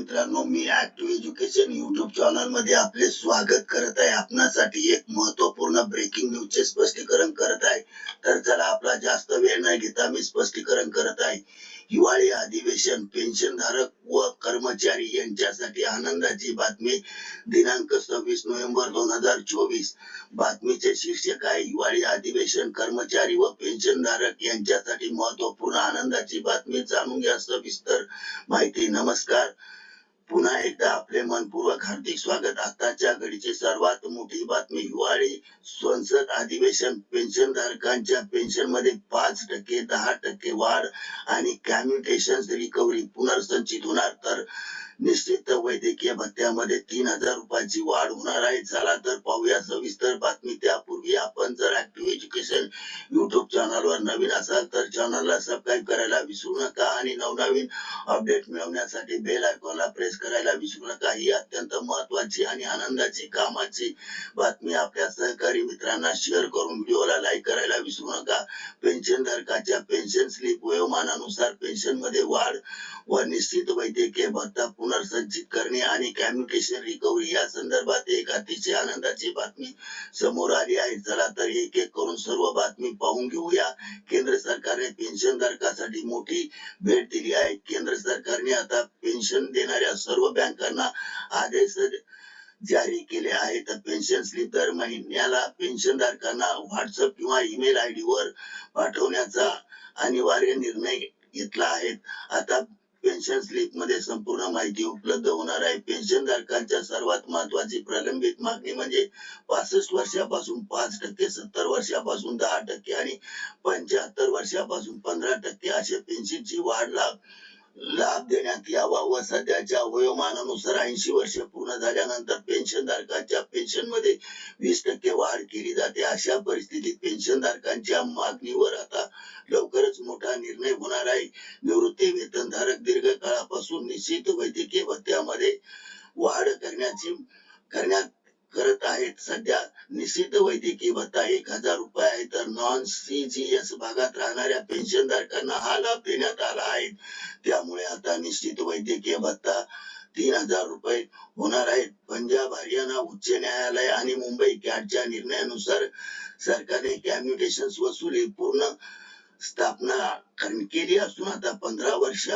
मित्रांनो मी active education YouTube चॅनलमध्ये आपले स्वागत करत आहे. आपणासाठी एक महत्त्वपूर्ण ब्रेकिंग न्यूज चे स्पष्टीकरण करत आहे. तर चला आपला जास्त वेळ न घेता मी स्पष्टीकरण करत आहे. हिवाळी अधिवेशन पेन्शन धारक व कर्मचारी यांच्यासाठी आनंदाची बातमी दिनांक सव्वीस नोव्हेंबर दोन हजार चोवीस. बातमीचे शीर्षक आहे हिवाळी अधिवेशन कर्मचारी व पेन्शन धारक यांच्यासाठी महत्त्वपूर्ण आनंदाची बातमी जाणून घ्या सविस्तर माहिती. नमस्कार. पुन्हा एकदा आपले मनपूर्वक हार्दिक स्वागत. आताच्या घडीची सर्वात मोठी बातमी हिवाळी संसद अधिवेशन पेन्शन धारकांच्या पेन्शनमध्ये पाच टक्के दहा टक्के वाढ आणि कॅम्युटेशन रिकव्हरी पुनर्संचित होणार. तर निश्चित वैद्यकीय भत्त्यामध्ये तीन हजार रुपयाची वाढ होणार आहे. चला तर पाहूया सविस्तर बातमी. त्यापूर्वी आपण जर ऍक्टिव्ह एज्युकेशन चॅनलवर नवीन असाल तर चॅनलला सबस्क्राईब करायला विसरू नका आणि नवनवीन अपडेट मिळवण्यासाठी बेल आयकॉनला प्रेस करायला विसरू नका. ही अत्यंत महत्वाची आणि आनंदाची कामाची बातमी आपल्या सहकारी मित्रांना शेअर करून व्हिडिओला लाईक करायला विसरू नका. पेन्शन धारकाच्या पेन्शन स्लिप वयोमानानुसार पेन्शनमध्ये वाढ व निश्चित वैद्यकीय भत्ता पुनर्संचित करणे आणि कम्युनिकेशन रिकव्हरी या संदर्भात एक अतिशय आनंदाची बातमी समोर आली आहे. चला तर एक एक करून सर्व बातमी पाहून घेऊ घेऊया केंद्र सरकारने पेन्शन धारकासाठी मोठी भेट दिली आहे. केंद्र सरकारने आता पेन्शन देणाऱ्या सर्व बँकांना आदेश जारी केले आहेत. पेन्शन स्लिप दर महिन्याला पेन्शन धारकांना व्हॉट्सअप किंवा ईमेल आयडी वर पाठवण्याचा अनिवार्य निर्णय घेतला आहे. आता पेन्शन स्लिपमध्ये संपूर्ण माहिती उपलब्ध होणार आहे. पेन्शन धारकांच्या सर्वात महत्वाची प्रलंबित मागणी म्हणजे पासष्ट वर्षापासून पाच टक्के सत्तर वर्षापासून दहा टक्के आणि पंच्याहत्तर वर्षापासून पंधरा टक्के असे पेन्शनची वाढ लाभ लाभ देण्यात यावा व सध्याच्या वयोमानानुसार ऐंशी वर्ष पूर्ण झाल्यानंतर पेन्शन धारकांच्या पेन्शनमध्ये वीस टक्के वाढ केली जाते. अशा परिस्थितीत पेन्शन धारकांच्या मागणीवर आता लवकरच मोठा निर्णय होणार आहे. निवृत्ती वेतन धारक दीर्घकाळापासून निश्चित वैद्यकीय भत्त्यामध्ये वाढ करण्याची करण्यात करत आहेत. सध्या निश्चित वैद्यकीय भत्ता एक हजार रुपये आहे. तर नॉन सीजीएस भागात राहणाऱ्या पेन्शन धारकांना हा लाभ देण्यात आला आहे. त्यामुळे आता निश्चित वैद्यकीय भत्ता तीन हजार रुपये होणार आहेत. पंजाब हरियाणा उच्च न्यायालय आणि मुंबई कॅटच्या निर्णयानुसार सरकारने कॅम्युटेशन वसुली पूर्ण स्थापना केली असून आता पंधरा वर्ष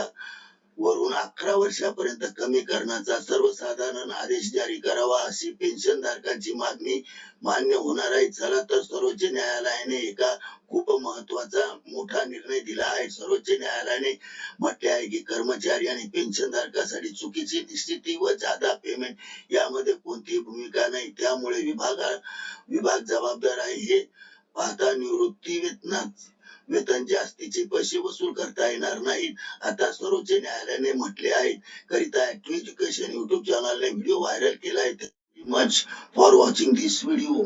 वरून अकरा वर्षापर्यंत कमी करण्याचा सर्वसाधारण आदेश जारी करावा अशी पेन्शन धारकांची मागणी मान्य होणार आहे. चला तर सर्वोच्च न्यायालयाने एका खूप महत्त्वाचा मोठा निर्णय दिला आहे. सर्वोच्च न्यायालयाने म्हटले आहे की कर्मचारी आणि पेन्शन धारकासाठी चुकीची निश्चिती व जादा पेमेंट यामध्ये कोणतीही भूमिका नाही. त्यामुळे विभागा विभाग जबाबदार आहे. हे पाहता निवृत्ती वेतनात वेतन जास्तीचे पैसे वसूल करता येणार नाही आता सर्वोच्च न्यायालयाने म्हटले आहे करिता एज्युकेशन युट्यूब चॅनलने व्हिडिओ व्हायरल केला आहे. Much for watching this video